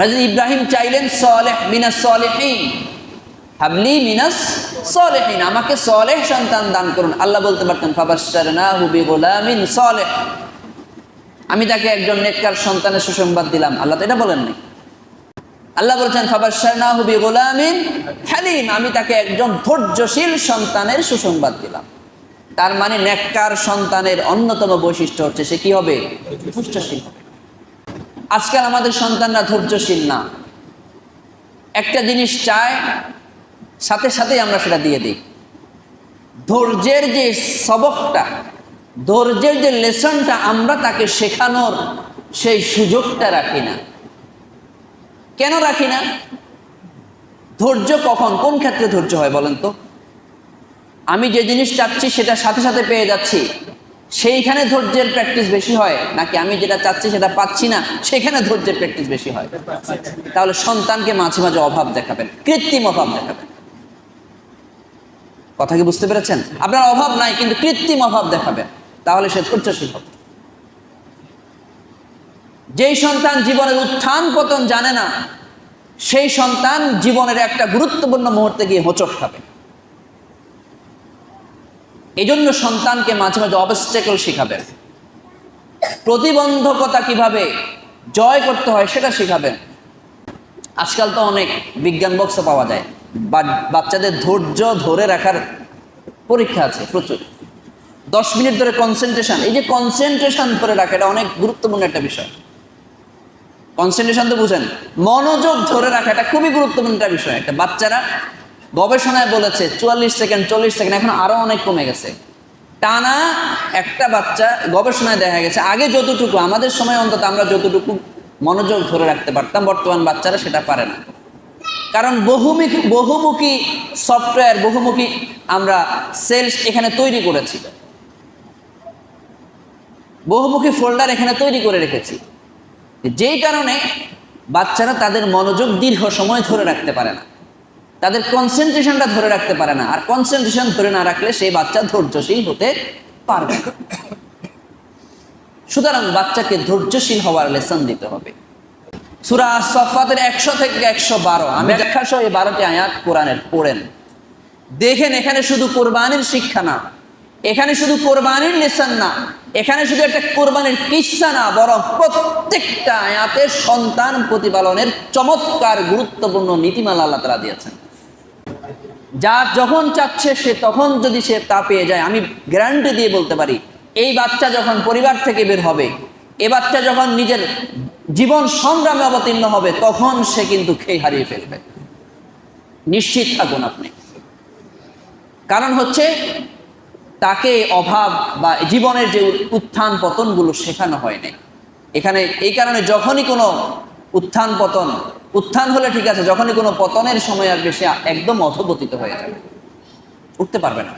হযরত ইব্রাহিম চাইলেন, সলেহ মিনাস সলেহীন। হাবলি মিনাস সলেহীন। আমাকে সলেহ সন্তান দান করুন। আল্লাহ বলতে পারতেন, ফাবাশশারনাহু বিগুলামিন সলেহ। আমি তাকে একজন নেককার সন্তানের সুসংবাদ দিলাম। আল্লাহ তো এটা বলেন নাই। আল্লাহ বলছেন, ফাবাশশারনাহু বিগুলামিন হালিম। আমি তাকে একজন ধৈর্যশীল সন্তানের সুসংবাদ দিলাম। তার মানে নেককার সন্তানের অন্যতম বৈশিষ্ট্য হচ্ছে সে কি হবে? ধৈর্যশীল হবে। আজকাল আমাদের সন্তানরা ধৈর্যশীল না। একটা জিনিস চায়, সাথে সাথেই আমরা সেটা দিয়ে দিই। ধৈর্যের যে সবকটা, ধৈর্যের যে লেসনটা আমরা তাকে শেখানোর সেই সুযোগটা রাখি না। কেন রাখি না? ধৈর্য কখন, কোন ক্ষেত্রে ধৈর্য হয় বলেন তো? আমি যে জিনিস চাচ্ছি সেটা সাথে সাথে পেয়ে যাচ্ছি। সেইখানে ধৈর্যের প্র্যাকটিস বেশি হয়? নাকি আমি যেটা চাচ্ছি সেটা পাচ্ছি না, সেখানে ধৈর্যের প্র্যাকটিস বেশি হয়? তাহলে সন্তানকে মাঝে মাঝে অভাব দেখাবেন, কৃত্রিম অভাব দেখাবেন। কথা কি বুঝতে পেরেছেন? আপনার অভাব নাই, কিন্তু কৃত্রিম অভাব দেখাবেন, তাহলে সে ধৈর্যশীল হবে। যেই সন্তান জীবনের উত্থান পতন জানে না, সেই সন্তান জীবনের একটা গুরুত্বপূর্ণ মুহূর্তে গিয়ে হোঁচট খাবে। এই জন্য সন্তানকে মাঝে মাঝে অবস্টেকল শেখাবেন। প্রতিবন্ধকতা কীভাবে জয় করতে হয় সেটা শিখাবেন। আজকাল তো অনেক বিজ্ঞান বক্স পাওয়া যায়। বাচ্চাদের ধৈর্য ধরে রাখার পরীক্ষা আছে প্রচুর। দশ মিনিট ধরে কনসেন্ট্রেশন এই যে কনসেন্ট্রেশন ধরে রাখা এটা অনেক গুরুত্বপূর্ণ একটা বিষয়। কনসেন্ট্রেশন তো বুঝেন, মনোযোগ ধরে রাখা এটা খুবই গুরুত্বপূর্ণ একটা বিষয়। একটা বাচ্চারা গবেষণায় বলেছে চুয়াল্লিশ সেকেন্ড, চল্লিশ সেকেন্ড, এখন আরও অনেক কমে গেছে। টানা একটা বাচ্চা গবেষণায় দেখা গেছে, আগে যতটুকু, আমাদের সময় অন্তত আমরা যতটুকু মনোযোগ ধরে রাখতে পারতাম, বর্তমান বাচ্চারা সেটা পারে না। কারণ বহুমুখী বহুমুখী সফটওয়্যার, বহুমুখী আমরা সেলস এখানে তৈরি করেছি। বহুমুখী ফোল্ডার এখানে তৈরি করে রেখেছি। যেই কারণে বাচ্চারা তাদের মনোযোগ দীর্ঘ সময় ধরে রাখতে পারে না। তাদের কনসেন্ট্রেশনটা ধরে রাখতে পারে না। আর কনসেন্ট্রেশন ধরে না রাখলে সেই বাচ্চা ধৈর্যশীল হতে পারবে সুতরাং বাচ্চাকে ধৈর্যশীল হওয়ার লেসন দিতে হবে। সুরা সফাতের একশো থেকে একশো বারো। আমি দেখা সহ এই বারোটি আয়াত কোরআনের পড়েন। দেখেন, এখানে শুধু কোরবানির শিক্ষা না। এখানে শুধু কোরবানির লেসন না। এখানে শুধু একটা কোরবানির কিস্সা না, বরং প্রত্যেকটা আয়াতে সন্তান প্রতিপালনের চমৎকার, গুরুত্বপূর্ণ নীতিমালা আল্লাহ তারা দিয়েছেন। যা যখন চাচ্ছে সে তখন যদি সে তা পেয়ে যায়, আমি গ্যারান্টি দিয়ে বলতে পারি, এই বাচ্চা যখন পরিবার থেকে বের হবে, এ বাচ্চা যখন নিজের জীবন সংগ্রামে অবতীর্ণ হবে, তখন সে কিন্তু খেয়ে হারিয়ে ফেলবে। নিশ্চিত থাকুন আপনি। কারণ হচ্ছে, তাকে অভাব বা জীবনের যে উত্থান পতনগুলো শেখানো হয়নি এখানে এই কারণে যখনই কোনো উত্থান পতন উত্থান হলে ঠিক আছে, যখনই কোনো পতনের সময় আসবে, সে একদম অধপতিত হয়ে যাবে। উঠতে পারবে না।